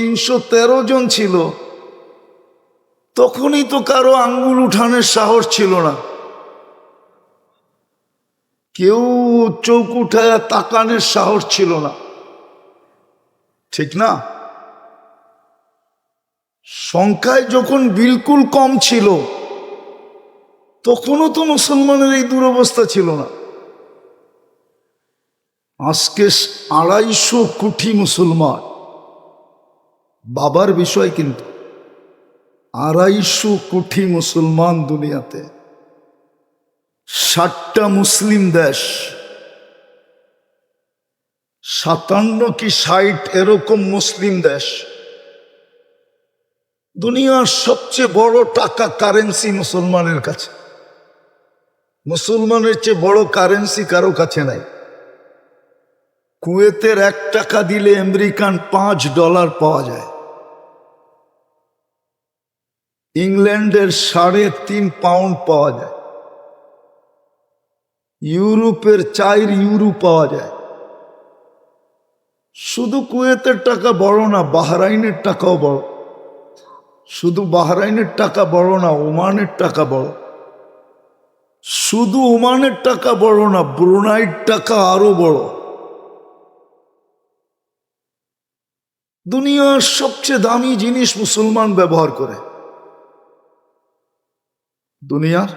তিনশো তেরো জন ছিল। তখনই তো কারও আঙ্গুল উঠানের সাহস ছিল না। কেউ চোখ উঠায় তাকানের সাহস ছিল না। ঠিক না? সংখ্যায় যখন বিলকুল কম ছিল, তখনও তো মুসলমানের এই দুরবস্থা ছিল না। আজকে আড়াইশো কোটি মুসলমান বাবার বিষয় কিন্তু। আড়াইশো কোটি মুসলমান দুনিয়াতে। ষাটটা মুসলিম দেশ। সাতান্ন কি ষাট এরকম মুসলিম দেশ। দুনিয়ার সবচেয়ে বড় টাকা কারেন্সি মুসলমানের কাছে। মুসলমানের চেয়ে বড় কারেন্সি কারও কাছে নাই। কুয়েতের এক টাকা দিলে আমেরিকান পাঁচ ডলার পাওয়া যায়। ইংল্যান্ডের সাড়ে তিন পাউন্ড পাওয়া যায়। ইউরোপের চার ইউরো পাওয়া যায়। শুধু কুয়েতের টাকা বড় না, বাহরাইনের টাকাও বড়। শুধু বাহরাইনের টাকা বড় না, ওমানের টাকা বড়। শুধু ওমানের টাকা বড় না, ব্রুনাইর টাকা আরও বড়। দুনিয়ার সবচেয়ে দামি জিনিস মুসলমান ব্যবহার করে। দুনিয়ার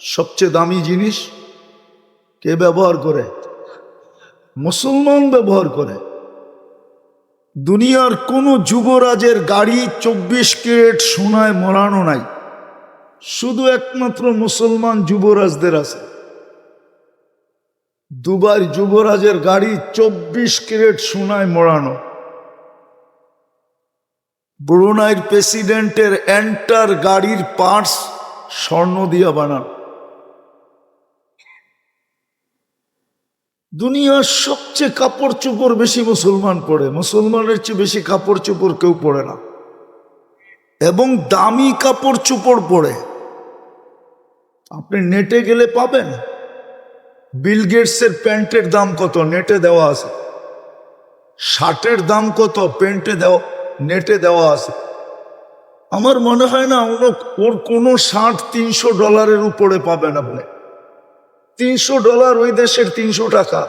সবচেয়ে দামি জিনিস কে ব্যবহার করে? মুসলমান ব্যবহার করে। দুনিয়ার কোনো যুবরাজের গাড়ি চব্বিশ ক্যারেট সোনায় মরানো নাই। শুধু একমাত্র মুসলমান যুবরাজদের আছে। দুবার যুবরাজের গাড়ি চব্বিশ ক্যারেট সোনায় মরানো। ব্রুনাইর প্রেসিডেন্টের এন্টার গাড়ির পার্টস স্বর্ণ দিয়া বানান। দুনিয়ার সবচেয়ে কাপড় চোপড় বেশি মুসলমান পরে। মুসলমানের চেয়ে বেশি কাপড় চোপড় কেউ পরে না। এবং দামি কাপড় চোপড় পরে। আপনি নেটে গেলে পাবেন। বিল গেটসের প্যান্টের দাম কত? নেটে দেওয়া আছে। শার্টের দাম কত? প্যান্টে দেওয়া নেটে দেওয়া আছে। আমার মনে হয় না, ওর কোনো ষাট তিনশো ডলারের উপরে পাবেন আপনি তিনশো ডলার ওই দেশের তিনশো টাকা।